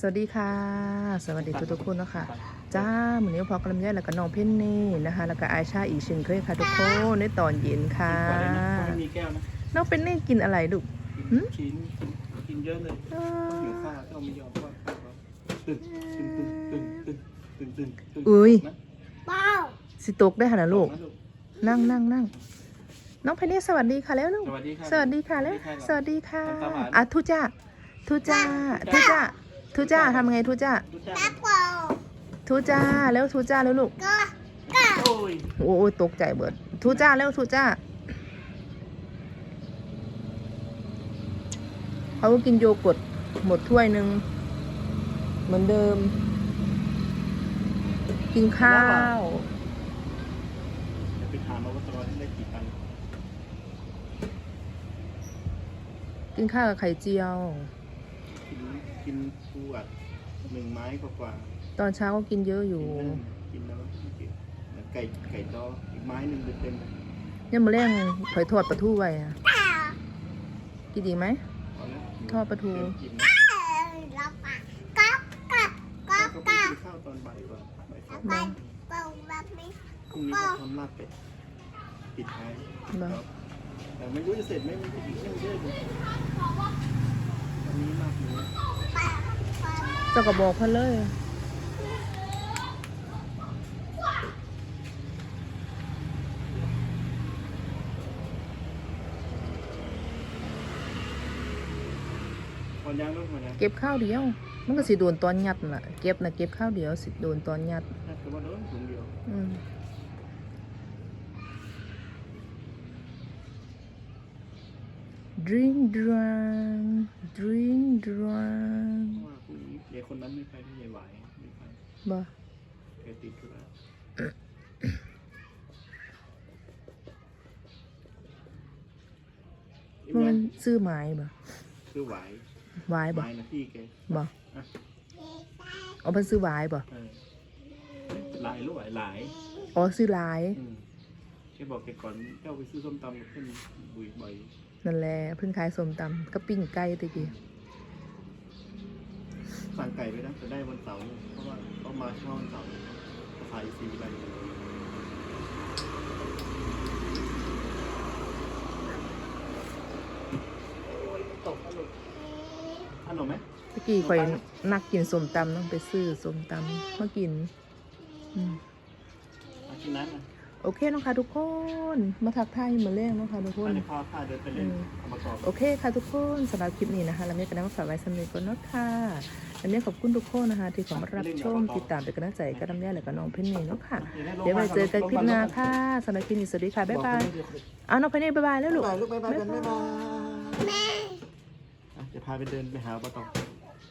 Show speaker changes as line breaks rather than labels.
สวัสดีค่ะ สวัสดีทุกทุกคนนะคะจ้าเหมือนนี้พอกลำไยแล้วก็น้องเพ่นนี่นะคะ แล้วก็ไอชาอีกเช่นเคยค่ะทุกคนในตอนเย็นค่ะ
น้
องเป็นนี่กินอะไรดุกิ
นกินเยอะเลยหิวข้าวต้องม่ยอมว่าตึ้งตึ้งตึ้งตึ้งตึ้งตึ้งตึ้ง
อุ้ย
ว้าว
สิตกได้ขนาดลูก
นั่
งนั่งนั่งน้องเพนนี่สวัสดีค่ะแล้วลูก
สวัสดีค่ะ
สวัสดีค่ะแล้วสวัสดีค่ะอาทุจ้าทุจ้าทุจ้า ทุจ้าทำไงทุจ้า
ดูจ้า
แม่เป่า
ทุจ้าแล้วทุจ้าแล้วลูก
ก็ก็
โอ้ย
โอ้ยตกใจเบิดทุจ้าแล้วทุจ้าเขาก็กินโยเกร์ตหมดถ้วยหนึ่งเหมือนเดิม กินข้าว
เดี๋ยวไปถามมาว่าตอนนี้ได้กี่ตัน
กินข้าวกับไข่เจียว
กิน กินปูอัดหนึ่งไม้กว่า
ตอนเช้าก็กินเยอะอ
ๆ
ยู่
กินนั่นกินแล้วกินแล้วไก่ไก่ดออีกไม้หนึ่งเต็มๆเลย
เนี่ยมาเร่งหอยทอดปลาทูไว้อะกินดีไหม
เอาละ
ทอดปลาทู
เริ่มกิน
เออรับปากก็ก็ก็
ก็ไป
ก็
กินข้าวตอนบ่ายก่อนบ่ายสอง
ไปเป่าแบบนี้
พรุ่งนี้ก็ทำลาบเป็ดปิดท้าย
เหรอ
ครับแต่ไม่รู้จะเสร็จไหมมันก็อีกเรื่องเยอะอยู่วันนี้มากเลย
ปะปะ
เจ้าก็บอกเพิ่นเลย
พอนยังลูกพอนยัง
เก็บข้าวเดียว มันก็สิโดนตอนยัดนั่นล่ะ เก็บนะเก็บข้าวเดียวสิโดนตอนยัด
น่าจะว่าโดนถุงเดียว
อืม drink drunk drink
เพ
drunk
ราะว่าพรุ่งนี้เด็กคนนั้นไม่ไปที่ใหญ่ไหวไม่ไป
บ่
แกติดธุระอีก
มัน
ไหม
ซื้อไม้บ่
คือไหว
ไว้
ไหว
บ่
นะพี่แก
บ่เอาเพิ่นซื้อไว้บ่
เออหลายลูกไหวหลาย
อ๋อซื้อหลาย
อืมแกบอกแกก่อนเจ้าไปซื้อส้มตำกับเพื่อนบุยบ่อย
นั่นแหละเพิ่นขายส้มตำกับปิ้งไก่ตะกี้
สั่งไก่ไปนะจะได้วันเสาร์นี่เพราะว่าเขามาเช่าวันเสาร์ขายฟรีไปตกขนมขนมไหม
ตะกี้ข่อยนักกินส้มตำต้องไปซื้อส้มตำมากิน อืม
มากินน้ำนะ
โอเคเนาะคะทุกคนมาทักทายมาเล่งเนาะคะทุกคน
อันนี้พาพาเดินไปเล่น
อืม
เอามาต่อ
โอเคค่ะทุกคนสำหรับคลิปนี้นะคะเราไม่กันนะมาฝากไว้สำเร็จก่อนเนาะค่ะอันนี้ขอบคุณทุกคนนะคะที่เข้ามารับชมติดตามเป็นกำลังใจกับน้ำยาและก็น้องเพนนี่เนาะค่ะ เดี๋ยวไปเจอกันคลิปหน้าค่ะสำหรับคลิปนี้สวัสดีค่ะบ๊ายบายอ้าวน้องเพนนี่บ๊ายบายแล้วลูก
ลูกบ๊ายบายกันบ๊ายบาย
แม่
อะเดี๋ยวพาไปเดินไปหาปลาตอง